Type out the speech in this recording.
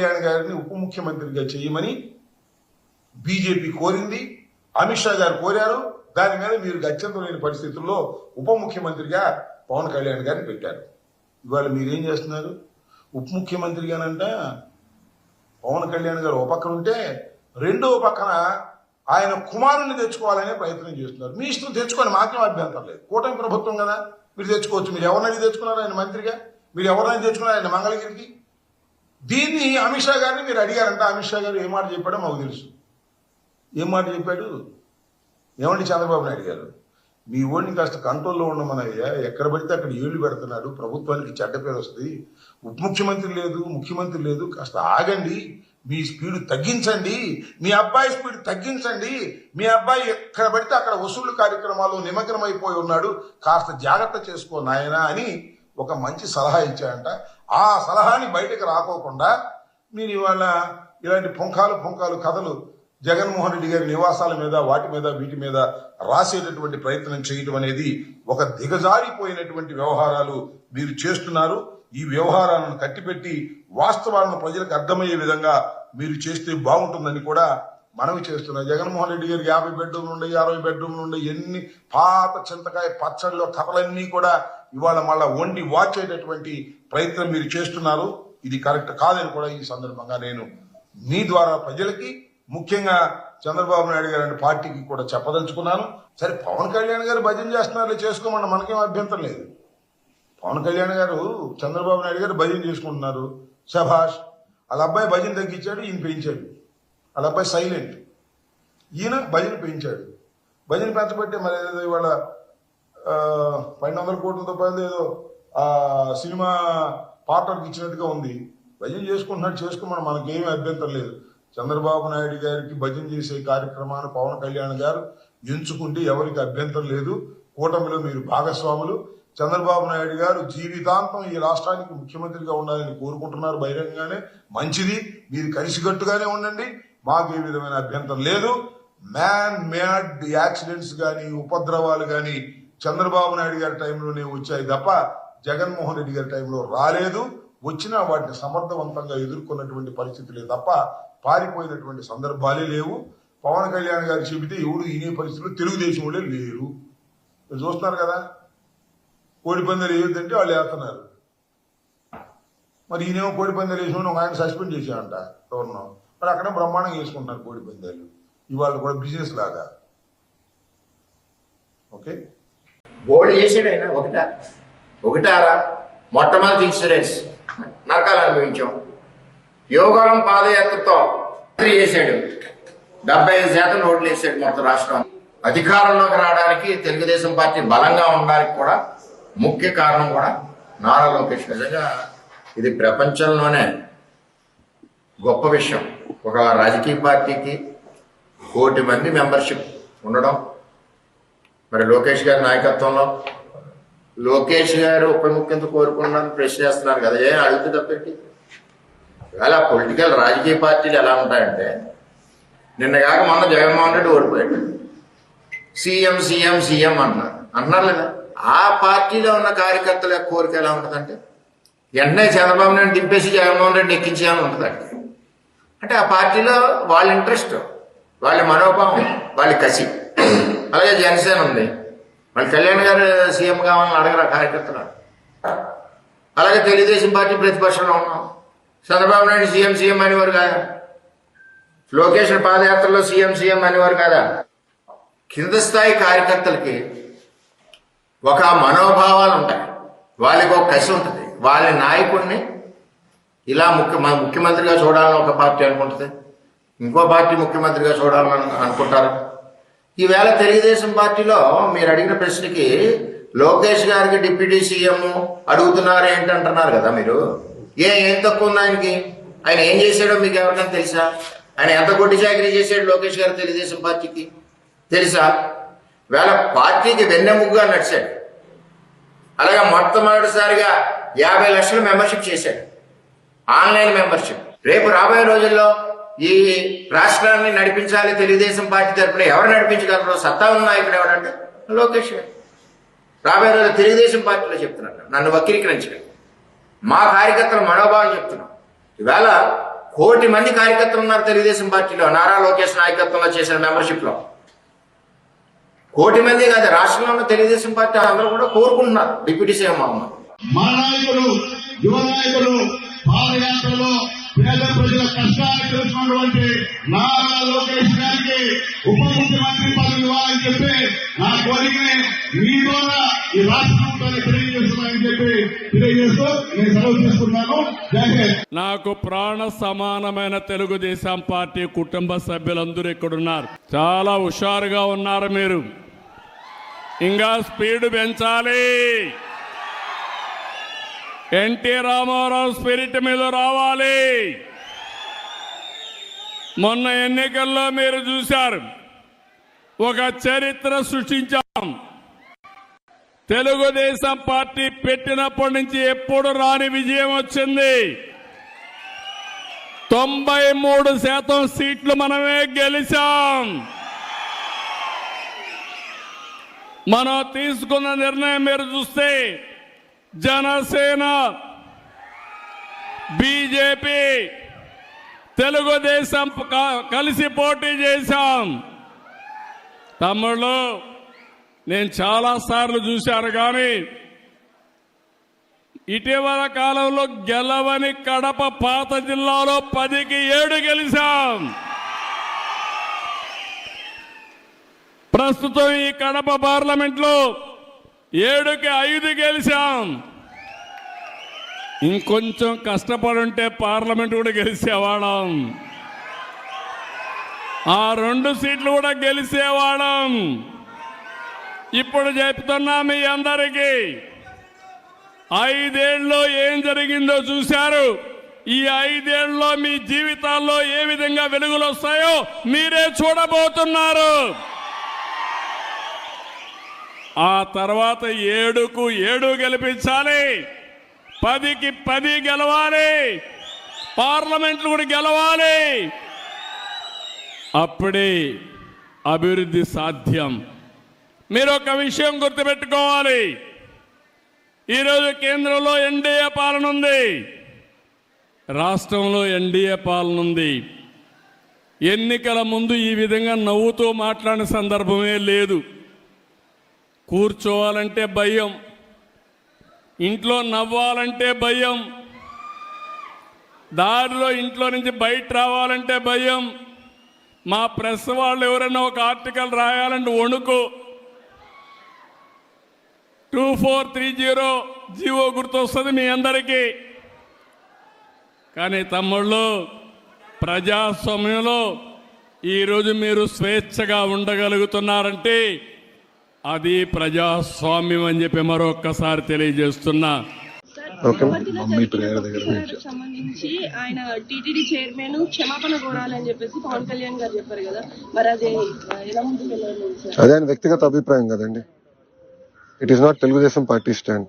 కళ్యాణ్ గారిని ఉప ముఖ్యమంత్రిగా చేయమని బీజేపీ కోరింది. అమిత్ షా గారు కోరారు. దాని మీద మీరు గత్యంతరం లేని పరిస్థితుల్లో ఉప ముఖ్యమంత్రిగా పవన్ కళ్యాణ్ గారిని పెట్టారు. ఇవాళ మీరేం చేస్తున్నారు? ఉప ముఖ్యమంత్రిగానంట పవన్ కళ్యాణ్ గారు ఒక పక్కన ఉంటే రెండో పక్కన ఆయన కుమారుని తెచ్చుకోవాలనే ప్రయత్నం చేస్తున్నారు. మీ ఇష్టం తెచ్చుకొని మాకేం అభ్యంతరం లేదు. కూటమి ప్రభుత్వం కదా. మీరు తెచ్చుకోవచ్చు. మీరు ఎవరినైనా తెచ్చుకున్నారు ఆయన మంత్రిగా? మీరు ఎవరినైనా తెచ్చుకున్నారు ఆయన మంగళగిరికి? దీన్ని అమిత్ షా గారిని మీరు అడిగారంట అమిత్ షా గారు ఏ మాట చెప్పాడో మాకు తెలుసు. ఏం మాట చెప్పాడు? ఏమండి చంద్రబాబు నాయుడు గారు? మీ ఓడిని కాస్త కంట్రోల్లో ఉండమనయ్యా ఎక్కడ పడితే అక్కడ ఏళ్ళు పెడుతున్నాడు ప్రభుత్వానికి చెడ్డ పేరు వస్తుంది. ఉప ముఖ్యమంత్రి లేదు ముఖ్యమంత్రి లేదు కాస్త ఆగండి. మీ స్పీడ్ తగ్గించండి. మీ అబ్బాయి స్పీడ్ తగ్గించండి. మీ అబ్బాయి ఎక్కడ పడితే అక్కడ వసూలు కార్యక్రమాల్లో నిమగ్నమైపోయి ఉన్నాడు. కాస్త జాగ్రత్త చేసుకో నాయనా అని ఒక మంచి సలహా ఇచ్చాడంట. ఆ సలహాని బయటకు రాకోకుండా మీరు ఇవాళ ఇలాంటి పుంఖాలు పుంఖాలు కథలు జగన్మోహన్ రెడ్డి గారి నివాసాల మీద వాటి మీద వీటి మీద రాసేటటువంటి ప్రయత్నం చేయటం అనేది ఒక దిగజారిపోయినటువంటి వ్యవహారాలు మీరు చేస్తున్నారు. ఈ వ్యవహారాలను కట్టిపెట్టి వాస్తవాలను ప్రజలకు అర్థమయ్యే విధంగా మీరు చేస్తే బాగుంటుందని కూడా మనవి చేస్తున్నాం జగన్మోహన్ రెడ్డి గారికి యాభై బెడ్రూమ్లు ఉండే అరవై బెడ్రూమ్లు ఉండే ఎన్ని పాత చింతకాయ పచ్చడిలో కథలన్నీ కూడా ఇవాళ మళ్ళా వండి వాచేటటువంటి ప్రయత్నం మీరు చేస్తున్నారు. ఇది కరెక్ట్ కాదని కూడా ఈ సందర్భంగా నేను మీ ద్వారా ప్రజలకి ముఖ్యంగా చంద్రబాబు నాయుడు గారి పార్టీకి కూడా చెప్పదలుచుకున్నాను. సరే పవన్ కళ్యాణ్ గారు భజన చేస్తున్నారు చేసుకోమని మనకేం అభ్యంతరం లేదు. పవన్ కళ్యాణ్ గారు చంద్రబాబు నాయుడు గారు భజన చేసుకుంటున్నారు. శభాష్ వాళ్ళ అబ్బాయి భజన తగ్గించాడు ఈయన పెంచాడు. వాళ్ళ అబ్బాయి సైలెంట్. ఈయన భజన పెంచాడు. భజన పెంచబట్టే మరి ఇవాళ పన్నెండు వందల కోట్ల రూపాయలు ఏదో ఆ సినిమా పార్ట్నర్కి ఇచ్చినట్టుగా ఉంది. భజన చేసుకుంటున్నాడు చేసుకోమని మనకేమీ అభ్యంతరం లేదు. చంద్రబాబు నాయుడు గారికి భజన చేసే కార్యక్రమాన్ని పవన్ కళ్యాణ్ గారు ఎంచుకుంటే ఎవరికి అభ్యంతరం లేదు. కూటమిలో మీరు భాగస్వాములు. చంద్రబాబు నాయుడు గారు జీవితాంతం ఈ రాష్ట్రానికి ముఖ్యమంత్రిగా ఉండాలని కోరుకుంటున్నారు బహిరంగంగానే. మంచిది. మీరు కలిసికట్టుగానే ఉండండి. మాకు ఏ విధమైన అభ్యంతరం లేదు. మ్యాన్ మేడ్ యాక్సిడెంట్స్ కానీ ఉపద్రవాలు కానీ చంద్రబాబు నాయుడు గారి టైంలోనే వచ్చాయి తప్ప జగన్మోహన్ రెడ్డి గారి టైంలో రాలేదు. వచ్చినా వాటిని సమర్థవంతంగా ఎదుర్కొన్నటువంటి పరిస్థితులే తప్ప పారిపోయినటువంటి సందర్భాలే లేవు. పవన్ కళ్యాణ్ గారు చెబితే ఎవడు ఈనే పరిస్థితుల్లో తెలుగుదేశం వాళ్ళే లేరు. మీరు చూస్తున్నారు కదా? కోడి పందాలు వేయొద్దంటే వాళ్ళు వేస్తున్నారు. మరి ఈయనేమో కోడి పందాలు వేసిన ఒక ఆయన సస్పెండ్ చేశాడంట గవర్నర్ మరి అక్కడే బ్రహ్మాండంగా వేసుకుంటున్నారు కోడి పందాలు. ఇవాళ కూడా బిజినెస్ లాగా. ఓకే బోల్డ్ చేసాడు ఆయన ఒకటా? ఒకటారా? మొట్టమొదటి ఇన్సూరెన్స్ నరకాలు అనుభవించాం. యోగారం పాదయాత్రతో మంత్రి చేశాడు. డెబ్బై ఐదు శాతం ఓట్లు వేసాడు మొత్తం రాష్ట్రం. అధికారంలోకి రావడానికి తెలుగుదేశం పార్టీ బలంగా ఉండడానికి కూడా ముఖ్య కారణం కూడా నారా లోకేష్. నిజంగా ఇది ప్రపంచంలోనే గొప్ప విషయం. ఒక రాజకీయ పార్టీకి కోటి మంది మెంబర్షిప్ ఉండడం మరి లోకేష్ గారి నాయకత్వంలో లోకేష్ గారు ఉప ముఖ్యమంత్రి కోరుకున్నాను ప్రశ్న చేస్తున్నారు కదా ఏ అడుగుతుంది తప్పేంటి ఇవాళ పొలిటికల్ రాజకీయ పార్టీలు ఎలా ఉంటాయంటే నిన్న కాక మొన్న జగన్మోహన్ రెడ్డి ఓడిపోయాడు. సీఎం సీఎం సీఎం అన్నారు అన్నారు లేదా ఆ పార్టీలో ఉన్న కార్యకర్తల కోరిక ఎలా ఉంటుందంటే వెంటనే చంద్రబాబు నాయుడు దింపేసి జగన్మోహన్ రెడ్డి ఎక్కించేయాలని ఉంటుందండి. అంటే ఆ పార్టీలో వాళ్ళ ఇంట్రెస్ట్ వాళ్ళ మనోభావం వాళ్ళ కసి. అలాగే జనసేన ఉంది. మళ్ళీ కళ్యాణ్ గారు సీఎం కావాలని అడగరా కార్యకర్తలు? అలాగే తెలుగుదేశం పార్టీ ప్రతిపక్షంలో ఉన్నాం. చంద్రబాబు నాయుడు సీఎం సీఎం అనేవారు కాదా? లోకేష్ పాదయాత్రలో సీఎం సీఎం అనేవారు కాదా? కింద స్థాయి కార్యకర్తలకి ఒక మనోభావాలు ఉంటాయి. వాళ్ళకి ఒక కసి ఉంటుంది. వాళ్ళ నాయకుడిని ఇలా ముఖ్య ముఖ్యమంత్రిగా చూడాలని ఒక పార్టీ అనుకుంటుంది. ఇంకో పార్టీ ముఖ్యమంత్రిగా చూడాలని అనుకుంటారు. ఈవేళ తెలుగుదేశం పార్టీలో మీరు అడిగిన ప్రశ్నకి లోకేష్ గారికి డిప్యూటీ సీఎం అడుగుతున్నారు ఏంటంటున్నారు కదా మీరు? ఏ ఏం తక్కువ ఉంది ఆయనకి? ఆయన ఏం చేశాడో మీకు ఎవరికైనా తెలుసా? ఆయన ఎంత కొట్టి చాకరీ చేశాడు లోకేష్ గారు తెలుగుదేశం పార్టీకి? తెలుసా? వేళ పార్టీకి వెన్నెముగ్గుగా నడిచాడు. అలాగే మొట్టమొదటిసారిగా యాభై లక్షల మెంబర్షిప్ చేశాడు. Online membership. రేపు రాబోయే రోజుల్లో ఈ రాష్ట్రాన్ని నడిపించాలి తెలుగుదేశం పార్టీ తరపున ఎవరు నడిపించగలరు సత్తా ఉన్న నాయకుడు ఎవరంటే లోకేష్ గారు. రాబోయే రోజు తెలుగుదేశం పార్టీలో చెప్తున్నాను నన్ను వక్రీకరించడం. మా కార్యకర్తల మనోభావం చెప్తున్నాం. ఇవాళ కోటి మంది కార్యకర్తలు ఉన్నారు తెలుగుదేశం పార్టీలో నారా లోకేష్ నాయకత్వంలో చేసిన మెంబర్షిప్లో కోటి మంది కాదు రాష్ట్రంలో ఉన్న తెలుగుదేశం పార్టీ అందరూ కూడా కోరుకుంటున్నారు. డిప్యూటీ సీఎం మహమ్మద్ మా నాయకులు యువ నాయకులు పాదయాత్రలో పేద ప్రజల కష్టాలు తెలుసుకున్నటువంటి నారా లోకేష్ గారికి ఉప ముఖ్యమంత్రి పదవి ఇవ్వాలని చెప్పి నా కోరికని మీ ద్వారా ఈ రాష్ట్రంతో తెలియజేస్తున్నానని చెప్పి తెలియజేస్తూ నేను సెలవు తీసుకున్నాను నాకు ప్రాణ సమానమైన తెలుగుదేశం పార్టీ కుటుంబ సభ్యులందరూ ఇక్కడున్నారు. చాలా హుషారుగా ఉన్నారు మీరు. ఇంకా స్పీడ్ పెంచాలి. ఎన్టీ రామారావు స్పిరిట్ మీద రావాలి. మొన్న ఎన్నికల్లో మీరు చూశారు. ఒక చరిత్ర సృష్టించాం. తెలుగుదేశం పార్టీ పెట్టినప్పటి నుంచి ఎప్పుడు రాని విజయం వచ్చింది. తొంభై మూడు శాతం సీట్లు మనమే గెలిచాం. మనం తీసుకున్న నిర్ణయం మీరు చూస్తే జనసేన బీజేపీ తెలుగుదేశం క- కలిసి పోటీ చేశాం. తమ్ముళ్ళు నేను చాలా సార్లు చూశాను కానీ ఇటీవల కాలంలో గెలవని కడప పాత జిల్లాలో పదికి ఏడు గెలిచాం. ప్రస్తుతం ఈ కడప పార్లమెంట్లో ఏడుకి ఐదు గెలిచాం. ఇంకొంచెం కష్టపడి ఉంటే పార్లమెంట్ కూడా గెలిచేవాళ్ళం. ఆ రెండు సీట్లు కూడా గెలిచేవాళ్ళం. ఇప్పుడు చెప్తున్నా మీ అందరికీ ఐదేళ్ళలో ఏం జరిగిందో చూశారు? ఈ ఐదేళ్ళలో మీ జీవితాల్లో ఏ విధంగా వెలుగులు వస్తాయో మీరే చూడబోతున్నారు. ఆ తర్వాత ఏడుకు ఏడు గెలిపించాలి. పదికి పది గెలవాలి. పార్లమెంట్లు కూడా గెలవాలి. అప్పుడే అభివృద్ధి సాధ్యం. మీరు ఒక విషయం గుర్తుపెట్టుకోవాలి. ఈరోజు కేంద్రంలో ఎన్డీఏ పాలన ఉంది. రాష్ట్రంలో ఎన్డీఏ పాలన ఉంది. ఎన్నికల ముందు ఈ విధంగా నవ్వుతూ మాట్లాడిన సందర్భమే లేదు. కూర్చోవాలంటే భయం. ఇంట్లో నవ్వాలంటే భయం. దారిలో ఇంట్లో నుంచి బయట రావాలంటే భయం. మా ప్రెస్ వాళ్ళు ఎవరైనా ఒక ఆర్టికల్ రాయాలంటే వణుకు. Two four three zero GO గుర్తొస్తుంది మీ అందరికీ. కానీ తమ్ముళ్ళు ప్రజాస్వామ్యంలో ఈరోజు మీరు స్వేచ్ఛగా ఉండగలుగుతున్నారంటే అది ప్రజాస్వామ్యం అని చెప్పి మరొక్కసారి తెలియజేస్తున్నా. సంబంధించి ఆయన టీటీడీ చైర్మన్ క్షమాపణ కోరాలని చెప్పేసి పవన్ కళ్యాణ్ గారు చెప్పారు కదా. మరి అది ఎలా ముందుకు అదే ఆయన వ్యక్తిగత అభిప్రాయం కదండి. It is not Telugu Desam party stand